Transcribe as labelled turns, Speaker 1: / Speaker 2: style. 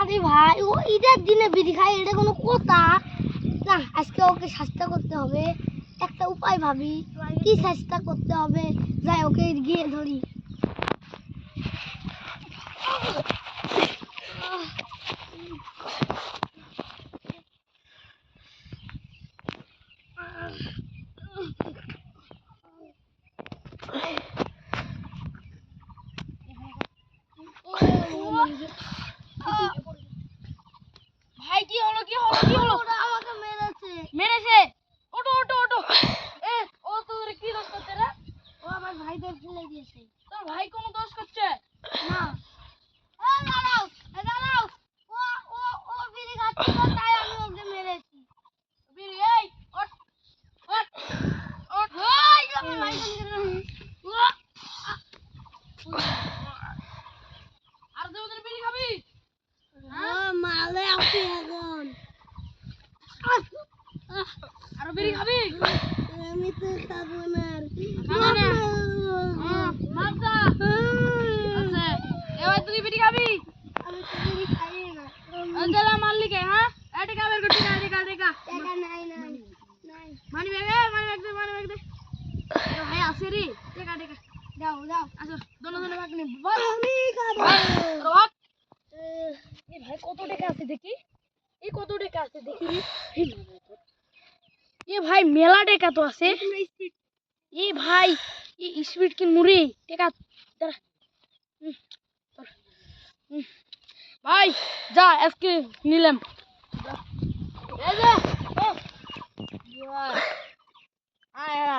Speaker 1: আরে ভাই, ও ঈদের দিনে বিড়ি খায়, এটা কোনো কথা। না, আজকে ওকে শাস্তা করতে হবে। একটা উপায় ভাবি, কি শাস্তা করতে হবে? যাই, ওকে গিয়ে ধরি।
Speaker 2: ভাই কি হলো কি হলো কি হলো?
Speaker 1: ওরা আমাকে মেরেছে।
Speaker 2: মেরেছে? ওটো ওটো ওটো এ ও তোর কি দোষ করছে রে?
Speaker 1: ও আমার ভাইদের ফেলে দিয়েছে
Speaker 2: তোর ভাই কোনো দোষ করছে?
Speaker 1: না। দাঁড়াও দাঁড়াও। ও ও ও বিড়ি খাচ্ছে তাই আমি ওকে মেরেছি
Speaker 2: বিড়ি এই ওঠ ওঠ ওঠ
Speaker 1: ওই আমার ভাই ও
Speaker 2: আর তুই ওদের বিড়ি খাবি
Speaker 1: ও মালে আপনি এখন
Speaker 2: আর বিড়ি খাবি
Speaker 1: আমি তো খাব না।
Speaker 2: খাব না? হ্যাঁ, আছে এবার তুই বিড়ি খাবি?
Speaker 1: আমি তো বিড়ি খাই না
Speaker 2: আজলা মারলি কে হ্যাঁ? এই টাকা বের কর টাকা টাকা টাকা।
Speaker 1: টাকা নাই নাই নাই।
Speaker 2: মানি এ মানি ব্যাগ দে মানি ব্যাগ দে। ভাই আছে রে। টাকা টাকা।
Speaker 1: দাও দাও
Speaker 2: আসো দোনো দোনো ব্যাগ নে বল।
Speaker 1: আমি খাব।
Speaker 2: রোহাত এই ভাই কত টাকা আছে দেখি? এই কত টাকা আছে দেখি? এ ভাই মেলা টেকা তো আছে। এ ভাই এ স্পিড কি মুড়ি? টেকা দাঁড়া। ভাই যা আজকে নিলাম। এই যে,